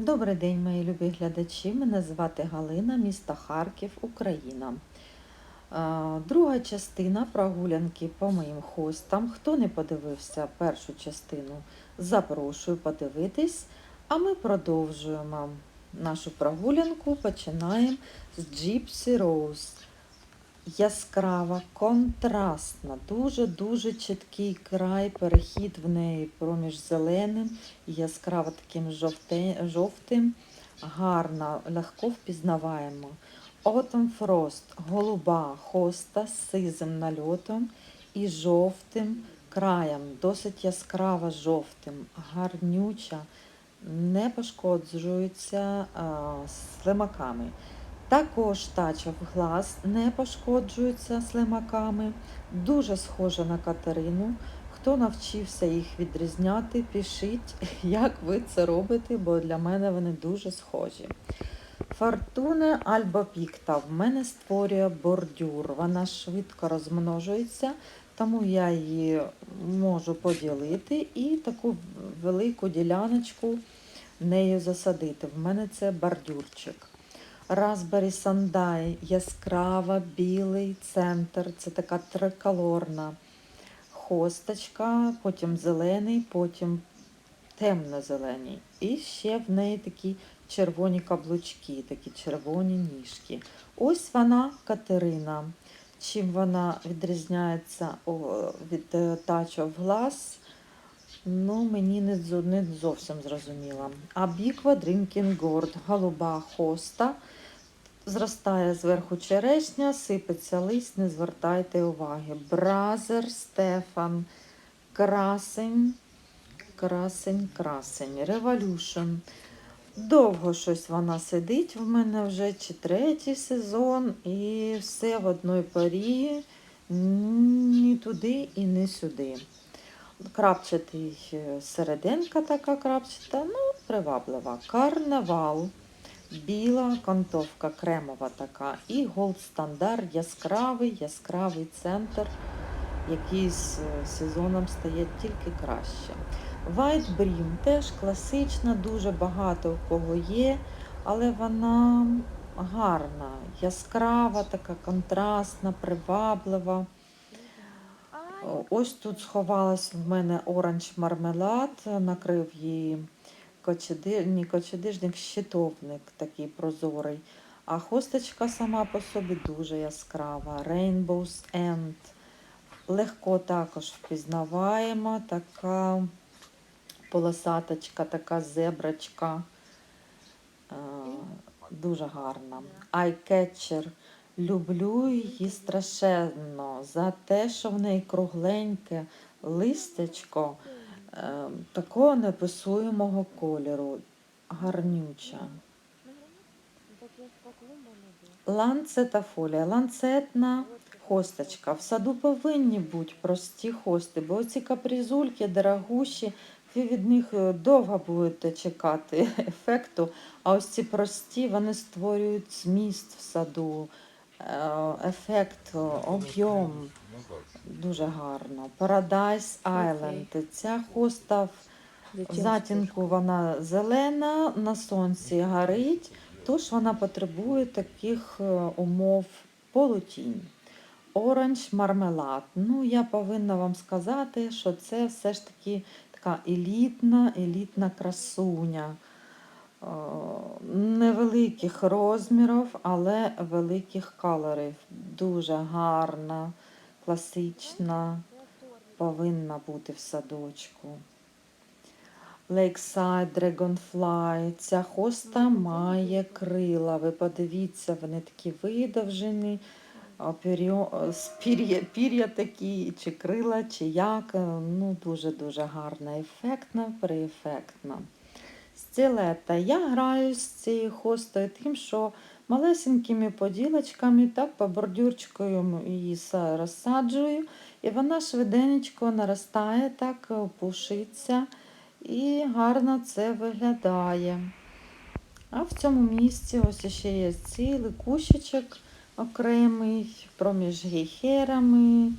Добрий день, мої любі глядачі. Мене звати Галина, місто Харків, Україна. Е, Друга частина прогулянки по моїм хостам. Хто не подивився першу частину, запрошую подивитись. А ми продовжуємо нашу прогулянку. Починаємо з Gypsy Rose. Яскрава, контрастна, дуже-дуже чіткий край, перехід в неї проміж зеленим і яскраво таким жовте, жовтим, гарна, легко впізнаваємо. Autumn Frost, голуба хоста з сизим нальотом і жовтим краєм, досить яскраво жовтим, гарнюча, не пошкоджується а, слимаками. Також тача в глаз не пошкоджується слимаками, дуже схожа на Катерину. Хто навчився їх відрізняти, пишіть, як ви це робите, бо для мене вони дуже схожі. Фортуна Альба Пікта в мене створює бордюр. Вона швидко розмножується, тому я її можу поділити і таку велику діляночку нею засадити. В мене це бордюрчик. Raspberry Сандай, яскрава, білий центр. Це така триколорна хосточка, потім зелений, потім темно-зелений. І ще в неї такі червоні каблучки, такі червоні ніжки. Ось вона Катерина. Чим вона відрізняється від е, Touch of Glass, ну, мені не, зовсім зрозуміло. А біква Drinking Gourd, голуба хоста. Зростає зверху черешня, сипеться лист, не звертайте уваги. Бразер, Стефан, красень, красень, красень, революшн. Довго щось вона сидить в мене вже чи третій сезон, і все в одній порі, ні туди і не сюди. Крапчатий е, серединка така крапчата, ну, приваблива. Карнавал. Біла кантовка кремова така. І голд стандарт яскравий, яскравий центр, який з е, сезоном стає тільки краще. White Brim теж класична, дуже багато у кого є, але вона гарна, яскрава, така контрастна, приваблива. Ось тут сховалась в мене оранж мармелад, накрив її кочедижник, щитовник такий прозорий. А хосточка сама по собі дуже яскрава. Rainbow's End. Легко також впізнаваємо. Така полосаточка, така зебрачка. Е, Дуже гарна. Eyecatcher. Люблю її страшенно за те, що в неї кругленьке листечко такого неписуємого кольору. Гарнюча. Ланцетафолія. Ланцетна хосточка. В саду повинні бути прості хости, бо ці капризульки дорогущі, ви від них е, довго будете чекати ефекту. А ось ці прості вони створюють зміст в саду, е, ефект, е, об'єм. Дуже гарно. Paradise Island. Ця хоста в в затінку вона зелена, на сонці горить, тож вона потребує таких е, умов полутінь. Оранж мармелад. Ну, я повинна вам сказати, що це все ж таки така елітна, елітна красуня. Е, Невеликих розмірів, але великих кольорів. Дуже гарна, класична, повинна бути в садочку. Lakeside Dragonfly. Ця хоста має крила. Ви подивіться, вони такі видовжені, пір'я, пір'я такі, чи крила, чи як. Ну, дуже-дуже гарна, ефектна, переефектна. Стілета. Я граю з цією хостою тим, що малесенькими поділочками, так, по бордюрчикою її розсаджую, і вона швиденько наростає, так, пушиться. І гарно це виглядає. А в цьому місці ось ще є цілий кущичок окремий, проміж гейхерами, е,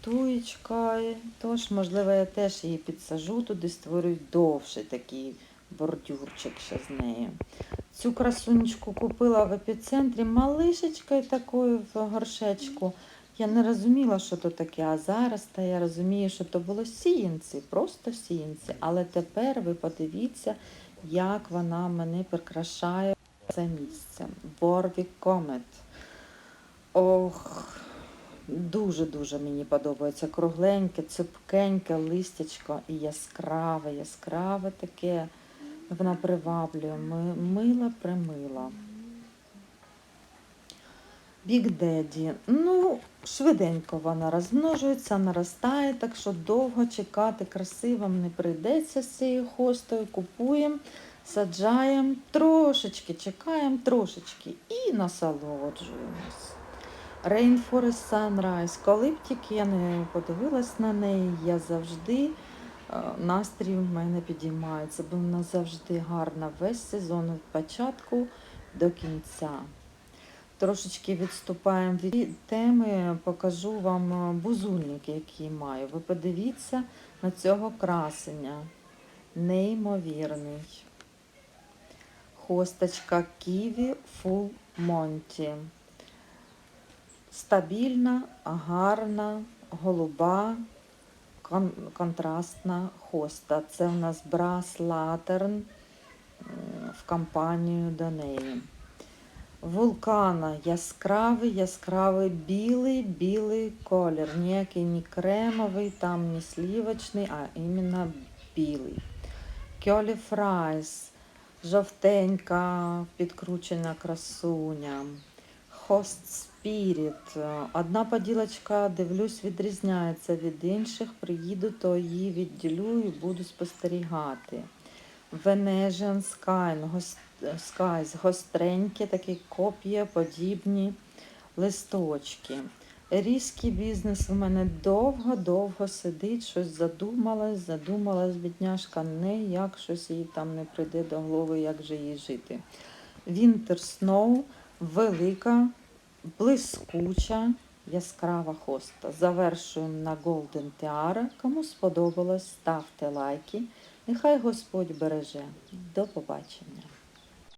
туєчкою. Тож, можливо, я теж її підсажу туди, створю довший такий бордюрчик ще з неї. Цю красунечку купила в епіцентрі малишечкою такою в горшечку. Я не розуміла, що то таке, а зараз та я розумію, що то було сіянці, просто сіянці. Але тепер ви подивіться, як вона мене прикрашає це місце. Борві Комет. Ох, дуже-дуже мені подобається. Кругленьке, цупкеньке листячко і яскраве, яскраве таке. Вона приваблює, мила примила. Біг Деді. Ну, швиденько вона розмножується, наростає, так що довго чекати красивим не прийдеться з цією хостою. Купуємо, саджаємо, трошечки чекаємо, трошечки і насолоджуємось. Rainforest Sunrise. Коли б тільки я не подивилась на неї, я завжди настрій в мене підіймається, бо вона завжди гарна весь сезон від початку до кінця. Трошечки відступаємо від теми, покажу вам е, бузульники, які маю. Ви подивіться на цього красення. Неймовірний. Хосточка Ківі Full Monty. Стабільна, гарна, голуба, контрастна хоста. Це у нас Brass Lantern в компанію до неї. Вулкана яскравий, яскравий білий, білий колір. Ніякий ні кремовий, там ні слівочний, а іменно білий. Кьолі Фрайс, жовтенька, підкручена красуня. Host Spirit. Одна поділочка, дивлюсь, відрізняється від інших. Приїду, то її відділю і буду спостерігати. Venetian Sky, гос- Skies, гостренькі, такі коп'є, подібні листочки. Різкий бізнес у мене довго-довго сидить, щось задумалась, задумалась, бідняжка, не як щось їй там не прийде до голови, як же їй жити. Winter Snow, велика, блискуча, яскрава хоста. Завершуємо на Golden Tiara. Кому сподобалось, ставте лайки. Нехай Господь береже. До побачення.